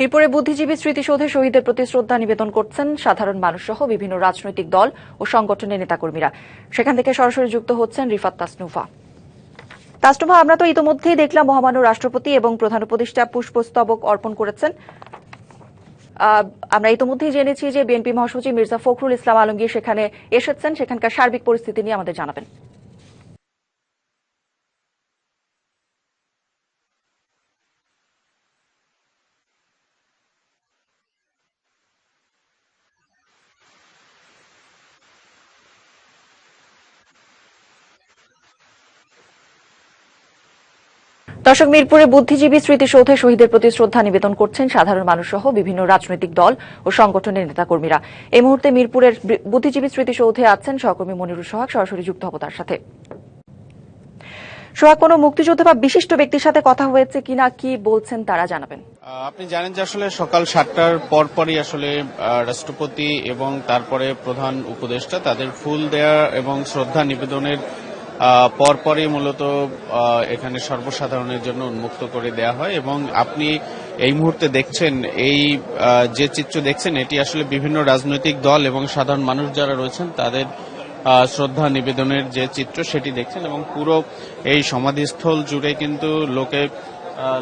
মিরপুরে বুদ্ধিজীবী স্মৃতিসৌধে শহীদের প্রতি শ্রদ্ধা নিবেদন করছেন সাধারণ মানুষ সহ বিভিন্ন রাজনৈতিক দল ও সংগঠনের নেতাকর্মীরা। সেখান থেকে সরাসরি যুক্ত হচ্ছেন রিফাত তাসনুফা তাসনুফা আমরা তো ইতোমধ্যেই দেখলাম মহামান্য রাষ্ট্রপতি এবং প্রধান উপদেষ্টা পুষ্পস্তবক অর্পণ করেছেন। আমরা ইতোমধ্যেই জেনেছি যে বিএনপি মহাসচিব মির্জা ফখরুল ইসলাম আলমগীর সেখানে এসেছেন। সেখানকার সার্বিক পরিস্থিতি নিয়ে আমাদের জানাবেন। দর্শক, মিরপুরে বুদ্ধিজীবী স্মৃতিসৌধে শহীদের প্রতি শ্রদ্ধা নিবেদন করছেন সাধারণ মানুষ সহ বিভিন্ন রাজনৈতিক দল ও সংগঠনের নেতাকর্মীরা। এই মুহূর্তে মিরপুরের বুদ্ধিজীবী স্মৃতিসৌধে আছেন সহকর্মী মনিরুল সোহাগ, সরাসরি যুক্ত হব তার সাথে। সোহাগ, কোনো মুক্তিযোদ্ধা বা বিশিষ্ট ব্যক্তির সাথে কথা হয়েছে কিনা, কি বলছেন তারা, জানাবেন। আপনি জানেন যে আসলে সকাল সাতটার পরপরই আসলে রাষ্ট্রপতি এবং তারপরে প্রধান উপদেষ্টা তাদের ফুল দেয়া এবং শ্রদ্ধা নিবেদনের পরপরই মূলত এখানে সর্বসাধারণের জন্য উন্মুক্ত করে দেয়া হয় এবং আপনি এই মুহূর্তে দেখছেন, এই যে চিত্র দেখছেন, এটি আসলে বিভিন্ন রাজনৈতিক দল এবং সাধারণ মানুষ যারা রয়েছেন, তাদের শ্রদ্ধা নিবেদনের যে চিত্র, সেটি দেখছেন এবং পুরো এই সমাধিস্থল জুড়ে কিন্তু লোকে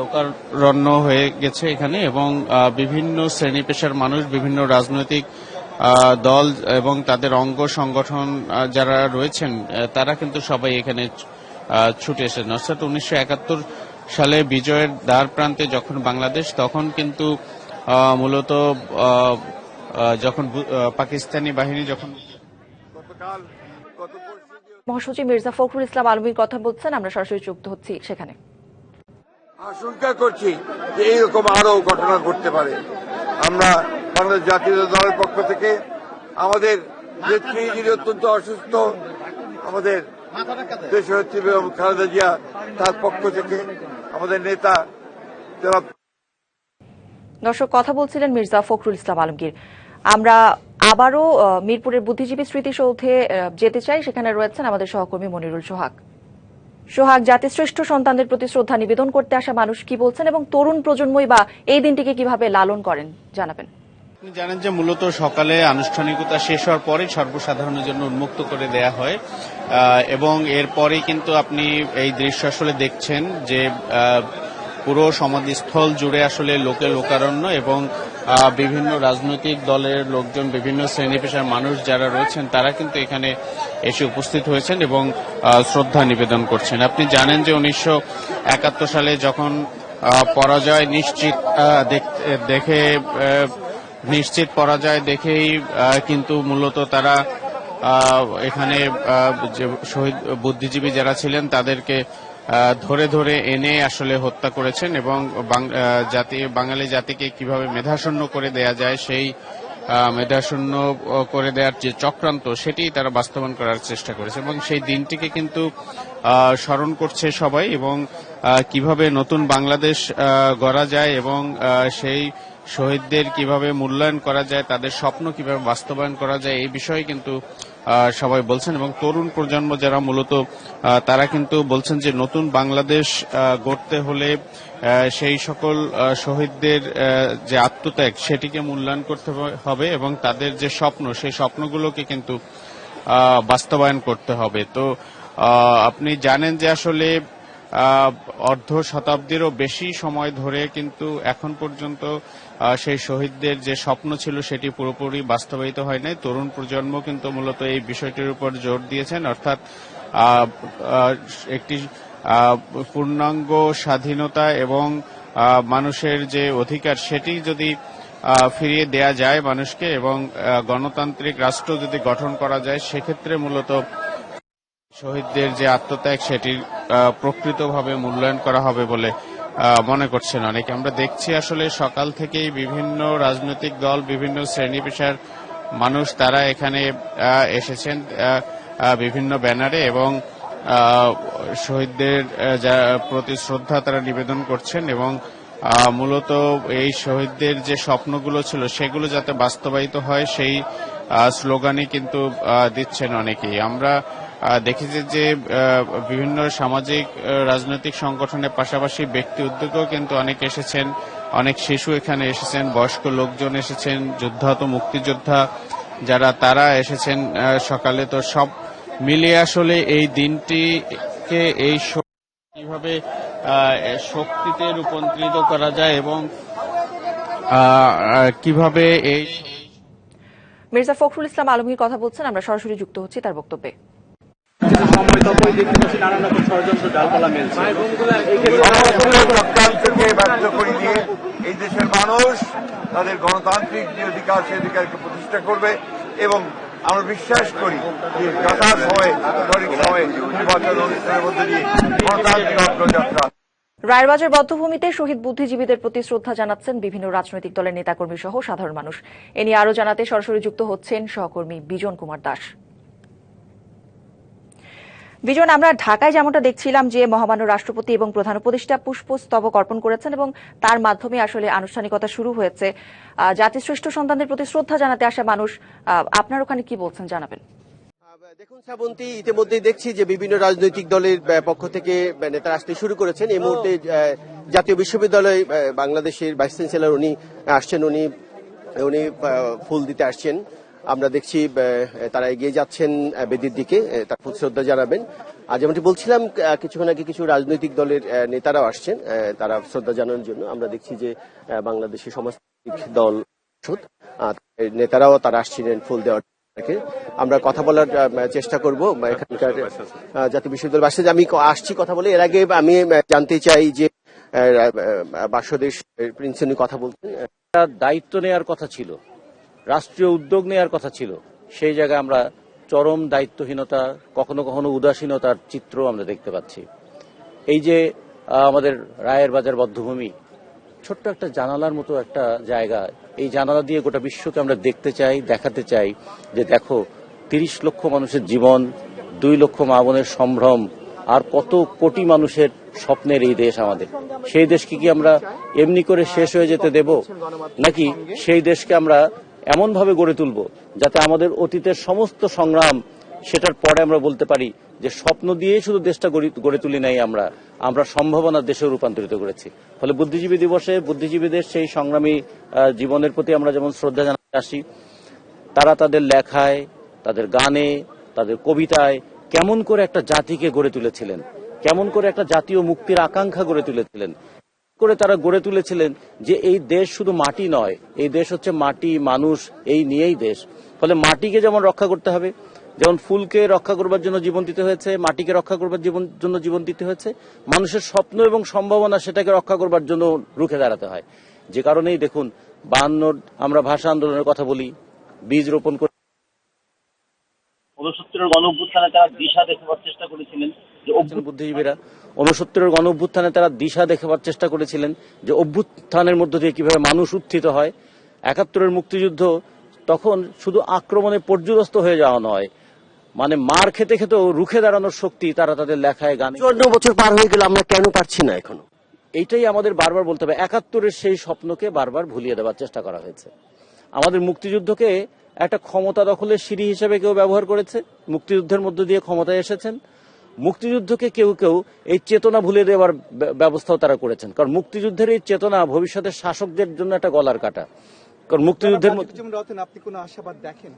লোকারণ্য হয়ে গেছে এখানে এবং বিভিন্ন শ্রেণি পেশার মানুষ, বিভিন্ন রাজনৈতিক দল এবং তাদের অঙ্গ সংগঠন যারা রয়েছেন তারা কিন্তু সবাই এখানে আহ, ছুটে এসেছেন। অর্থাৎ উনিশশো একাত্তর সালে বিজয়ের দ্বার প্রান্তে যখন বাংলাদেশ তখন কিন্তু আহ, মূলত আহ, আহ, যখন আহ, পাকিস্তানি বাহিনী যখন মহাসচিব মির্জা ফখরুল ইসলাম আলমীর কথা বলছেন আমরা সরাসরি যুক্ত হচ্ছি সেখানে। আশঙ্কা করছি যে এইরকম আরও ঘটনা ঘটতে পারে। আমরা বাংলাদেশ জাতীয় দলের পক্ষ থেকে আমাদের নেত্রী যিনি অত্যন্ত অসুস্থ, আমাদের দেশনেত্রী বেগম খালেদা জিয়া তার পক্ষ থেকে আমাদের নেতা দর্শক, কথা বলছিলেন মির্জা ফখরুল ইসলাম আলমগীর। আমরা আবারও মিরপুরের বুদ্ধিজীবী স্মৃতিসৌধে যেতে চাই। সেখানে রয়েছেন আমাদের সহকর্মী মনিরুল সোহাগ। সোহাগ, জাতিশ্রেষ্ঠ সন্তানদের প্রতি শ্রদ্ধা নিবেদন করতে আসা মানুষ কি বলছেন এবং তরুণ প্রজন্মই বা এই দিনটিকে কীভাবে লালন করেন, জানাবেন। আপনি জানেন যে মূলত সকালে আনুষ্ঠানিকতা শেষ হওয়ার পরেই সর্বসাধারণের জন্য উন্মুক্ত করে দেয়া হয়। এবং এরপরেই কিন্তু আপনি এই দৃশ্য আসলে দেখছেন যে পুরো সমাধিস্থল জুড়ে আসলে লোকে লোকারণ্য এবং বিভিন্ন রাজনৈতিক দলের লোকজন, বিভিন্ন শ্রেণি পেশার মানুষ যারা রয়েছেন, তারা কিন্তু এখানে এসে উপস্থিত হয়েছেন এবং শ্রদ্ধা নিবেদন করছেন। আপনি জানেন যে উনিশশো একাত্তর সালে যখন পরাজয় নিশ্চিত দেখ- নিশ্চিত পরাজয় দেখেই কিন্তু মূলত তারা এখানে শহীদ বুদ্ধিজীবী যারা ছিলেন তাদেরকে ধরে ধরে এনে আসলে হত্যা করেছেন এবং জাতি, বাঙালি জাতিকে কীভাবে মেধাশূন্য করে দেয়া যায় সেই মেধাশূন্য করে দেওয়ার যে চক্রান্ত সেটি তারা বাস্তবায়ন করার চেষ্টা করেছে এবং সেই দিনটিকে কিন্তু স্মরণ করছে সবাই এবং কীভাবে নতুন বাংলাদেশ গড়া যায় এবং সেই শহীদদের কীভাবে মূল্যায়ন করা যায়, তাদের স্বপ্ন কীভাবে বাস্তবায়ন করা যায়, এই বিষয়ে কিন্তু সবাই বলছেন এবং তরুণ প্রজন্ম যারা মূলত তারা কিন্তু বলছেন যে নতুন বাংলাদেশ গড়তে হলে সেই সকল শহীদদের যে আত্মত্যাগ সেটিকে মূল্যায়ন করতে হবে এবং তাদের যে স্বপ্ন, সেই স্বপ্নগুলোকে কিন্তু বাস্তবায়ন করতে হবে। তো আপনি জানেন যে আসলে অর্ধ শতাব্দীরও বেশি সময় ধরে কিন্তু এখন পর্যন্ত সেই শহীদদের যে স্বপ্ন ছিল সেটি পুরোপুরি বাস্তবায়িত হয় নাই। তরুণ প্রজন্ম কিন্তু মূলত এই বিষয়টির উপর জোর দিয়েছেন। অর্থাৎ একটি পূর্ণাঙ্গ স্বাধীনতা এবং মানুষের যে অধিকার সেটি যদি ফিরিয়ে দেয়া যায় মানুষকে এবং গণতান্ত্রিক রাষ্ট্র যদি গঠন করা যায়, সেক্ষেত্রে মূলত শহীদদের যে আত্মত্যাগ সেটির প্রকৃতভাবে মূল্যায়ন করা হবে বলে মনে করছেন অনেকে। আমরা দেখছি আসলে সকাল থেকেই বিভিন্ন রাজনৈতিক দল, বিভিন্ন শ্রেণি পেশার মানুষ তারা এখানে এসেছেন বিভিন্ন ব্যানারে এবং শহীদদের প্রতি শ্রদ্ধা তারা নিবেদন করছেন এবং মূলত এই শহীদদের যে স্বপ্নগুলো ছিল সেগুলো যাতে বাস্তবায়িত হয়, সেই স্লোগানই কিন্তু দিচ্ছেন অনেকেই। আমরা দেখেছি যে বিভিন্ন সামাজিক রাজনৈতিক সংগঠনের পাশাপাশি ব্যক্তি উদ্যোগেও কিন্তু অনেক এসেছেন। অনেক শিশু এখানে এসেছেন, বয়স্ক লোকজন এসেছেন যোদ্ধাহত মুক্তিযোদ্ধা যারা, তারা এসেছেন সকালে। তো সব মিলিয়ে আসলে এই দিনটিকে, এই কীভাবে শক্তিতে রূপান্তরিত করা যায় এবং কীভাবে এই মির্জা ফখরুল ইসলাম আলমগীর কথা বলছেন, আমরা সরাসরি যুক্ত হচ্ছি তার বক্তব্যে। এই দেশের মানুষ তাদের গণতান্ত্রিক যে অধিকার সেই অধিকারকে প্রতিষ্ঠা করবে এবং আমরা বিশ্বাস করি যে যথা সময়ে সঠিক সময়ে নির্বাচন অনুষ্ঠানের মধ্যে দিয়ে গণতান্ত্রিক অগ্রযাত্রা রায়েরবাজার বদ্ধভূমিতে শহীদ বুদ্ধিজীবীদের প্রতি শ্রদ্ধা জানাচ্ছেন বিভিন্ন রাজনৈতিক দলের নেতাকর্মী সহ সাধারণ মানুষ। এ নিয়ে আরও জানাতে সরাসরি যুক্ত হচ্ছেন সহকর্মী বিজন কুমার দাস। বিজন, আমরা ঢাকায় যেমনটা দেখছিলাম যে মহামান্য রাষ্ট্রপতি এবং প্রধান উপদেষ্টা পুষ্পস্তবক অর্পণ করেছেন এবং তার মাধ্যমে আসলে আনুষ্ঠানিকতা শুরু হয়েছে। জাতিশ্রেষ্ঠ সন্তানদের প্রতি শ্রদ্ধা জানাতে আসা মানুষ আপনার ওখানে কি বলছেন জানাবেন? দেখুন শ্রাবন্তী ইতিমধ্যেই দেখছি যে বিভিন্ন রাজনৈতিক দলের পক্ষ থেকে নেতারা আসতে শুরু করেছেন। এই মুহূর্তে জাতীয় বিশ্ববিদ্যালয় বাংলাদেশের ভাইস চ্যান্সেলর উনি আসছেন উনি উনি ফুল দিতে আসছেন। আমরা দেখছি তারা এগিয়ে যাচ্ছেন বেদির দিকে তার প্রতি শ্রদ্ধা জানাবেন। আর যেমনটি বলছিলাম কিছুক্ষণ আগে কিছু রাজনৈতিক দলের নেতারাও আসছেন তারা শ্রদ্ধা জানানোর জন্য। আমরা দেখছি যে বাংলাদেশের সমাজতান্ত্রিক দল নেতারাও তারা আসছিলেন ফুল দেওয়ার থেকে। আমরা কথা বলার চেষ্টা করব এখানকার জাতীয় বিশ্ববিদ্যালয় আমি আসছি কথা বলে, এর আগে আমি জানতে চাই যে বাসদেশ প্রিন্স উনি কথা একটা দায়িত্ব নেওয়ার কথা ছিল, রাষ্ট্রীয় উদ্যোগ নেওয়ার কথা ছিল, সেই জায়গায় আমরা চরম দায়িত্বহীনতা, কখনো কখনো উদাসীনতার চিত্র আমরা দেখতে পাচ্ছি এই যে আমাদের রায়ের বাজার বদ্ধভূমি, ছোট্ট একটা জানালার মতো একটা জায়গা এই জানালা দিয়ে গোটা বিশ্বকে আমরা দেখতে চাই, দেখাতে চাই যে দেখো, তিরিশ লক্ষ মানুষের জীবন, দুই লক্ষ মা বোনের সম্ভ্রম, আর কত কোটি মানুষের স্বপ্নের এই দেশ আমাদের। সেই দেশকে কি আমরা এমনি করে শেষ হয়ে যেতে দেব? নাকি সেই দেশকে আমরা এমনভাবে গড়ে তুলব যাতে আমাদের অতীতের সমস্ত সংগ্রাম সেটার পরে আমরা বলতে পারি যে স্বপ্ন দিয়ে শুধু দেশটা গড়ে তুলি নাই আমরা। আমরা সম্ভাবনা দেশে রূপান্তরিত করেছি। ফলে বুদ্ধিজীবী দিবসে বুদ্ধিজীবীদের সেই সংগ্রামী জীবনের প্রতি আমরা যেমন শ্রদ্ধা জানাতে আসি, তারা তাদের লেখায়, তাদের গানে, তাদের কবিতায় কেমন করে একটা জাতিকে গড়ে তুলেছিলেন, কেমন করে একটা জাতীয় মুক্তির আকাঙ্ক্ষা গড়ে তুলেছিলেন, করে তারা গড়ে তুলেছিলেন যে এই দেশ শুধু মাটি নয়, এই দেশ হচ্ছে মাটি, মানুষ, এই নিয়েই দেশ। ফলে মাটিকে যেমন রক্ষা করতে হবে যেমন ফুলকে রক্ষা করবার জন্য জীবন দিতে হয়েছে মাটিকে রক্ষা করবার জীবন জন্য জীবন দিতে হয়েছে মানুষের স্বপ্ন এবং সম্ভাবনা সেটাকে রক্ষা করবার জন্য রুখে দাঁড়াতে হয়। যে কারণেই দেখুন বাহান্নর আমরা ভাষা আন্দোলনের কথা বলি বীজ রোপণ করে ঊনসত্তরের গণ অভ্যুত্থানে তারা দিশা দেখাবার চেষ্টা করেছিলেন যে বুদ্ধিজীবীরা উনসত্তরের গণ অভ্যুত্থানে তারা দিশা দেখাবার চেষ্টা করেছিলেন যে অভ্যুত্থানের মধ্য দিয়ে কীভাবে মানুষ উত্থিত হয়। একাত্তরের মুক্তিযুদ্ধ তখন শুধু আক্রমণে পর্যুদস্ত হয়ে যাওয়া নয় মানে মার খেতে খেতেও রুখে দাঁড়ানোর শক্তি তারা তাদের লেখায় গান চুয়ান্ন বছর পার হয়ে গেল আমরা কেন পারছি না এখনও? এইটাই আমাদের বারবার বলতে হবে। একাত্তরের সেই স্বপ্নকে বারবার ভুলিয়ে দেওয়ার চেষ্টা করা হয়েছে। আমাদের মুক্তিযুদ্ধকে একটা ক্ষমতা দখলের সিঁড়ি হিসেবে কেউ ব্যবহার করেছে। মুক্তিযুদ্ধের মধ্য দিয়ে ক্ষমতায় এসেছেন। মুক্তিযুদ্ধকে কেউ কেউ এই চেতনা ভুলে দেওয়ার ব্যবস্থাও তারা করেছেন। কারণ মুক্তিযুদ্ধের এই চেতনা ভবিষ্যতের শাসকদের জন্য একটা গলার কাটা। কারণ মুক্তিযুদ্ধের মধ্যে আপনি কোনো আশাবাদ দেখেন?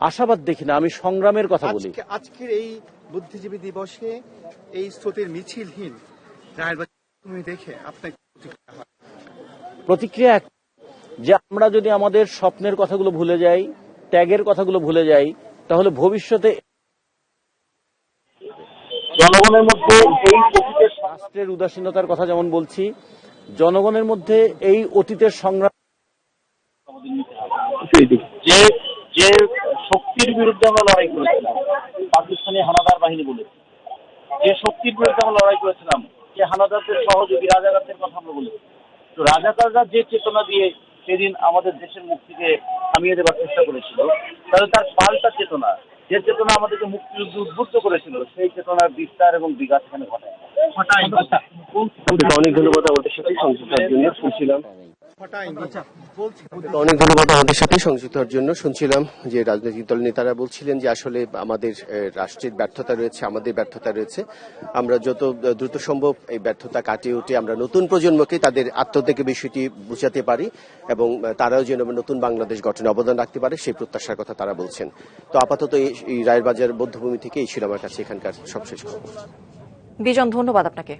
আশাবাদ দেখি না আমি সংগ্রামের কথা বলি। আজকের এই বুদ্ধিজীবী দিবসে এই স্রোতের মিছিলহীন দেখে আপনার প্রতিক্রিয়া প্রতিক্রিয়া এক যে আমরা যদি আমাদের স্বপ্নের কথাগুলো ভুলে যাই ত্যাগের কথাগুলো ভুলে যাই তাহলে ভবিষ্যতে জনগণের মধ্যে এই অতীতের রাষ্ট্রের উদাসীনতার কথা যেমন বলছি জনগণের মধ্যে এই অতীতের সংগ্রাম যে যে শক্তির বিরুদ্ধে আমরা লড়াই করেছিলাম পাকিস্তানি হানাদার বাহিনী বলেছি যে শক্তির বিরুদ্ধে আমরা লড়াই করেছিলাম যে হানাদারদের সহযোগী রাজাকারদের কথা আমরা বলেছি তো রাজাকাররা যে চেতনা দিয়ে সেদিন আমাদের দেশের মুক্তিকে থামিয়ে দেবার চেষ্টা করেছিল তাহলে তার পাল্টা চেতনা যে চেতনা আমাদেরকে মুক্তিযুদ্ধ উদ্বুদ্ধ করেছিল সেই চেতনার বিস্তার এবং বিকাশ এখানে ঘটায়। আপনাকে অনেক ধন্যবাদ আমাদের সাথে সংযুক্ত জন্য। শুনছিলাম। অনেক ধন্যবাদ আমাদের সাথে সংযুক্ত হওয়ার জন্য। শুনছিলাম যে রাজনৈতিক দল নেতারা বলছিলেন যে আসলে আমাদের রাষ্ট্রের ব্যর্থতা রয়েছে আমাদের ব্যর্থতা রয়েছে। আমরা যত দ্রুত সম্ভব এই ব্যর্থতা কাটিয়ে উঠে আমরা নতুন প্রজন্মকে তাদের আত্মত্যাগের বিষয়টি বুঝাতে পারি এবং তারাও যেন নতুন বাংলাদেশ গঠনে অবদান রাখতে পারে সেই প্রত্যাশার কথা তারা বলছেন। তো আপাতত এই- এই রায়ের বাজার বধ্যভূমি থেকে এই ছিল আমার কাছে এখানকার সবশেষ খবর। বিজন ধন্যবাদ আপনাকে।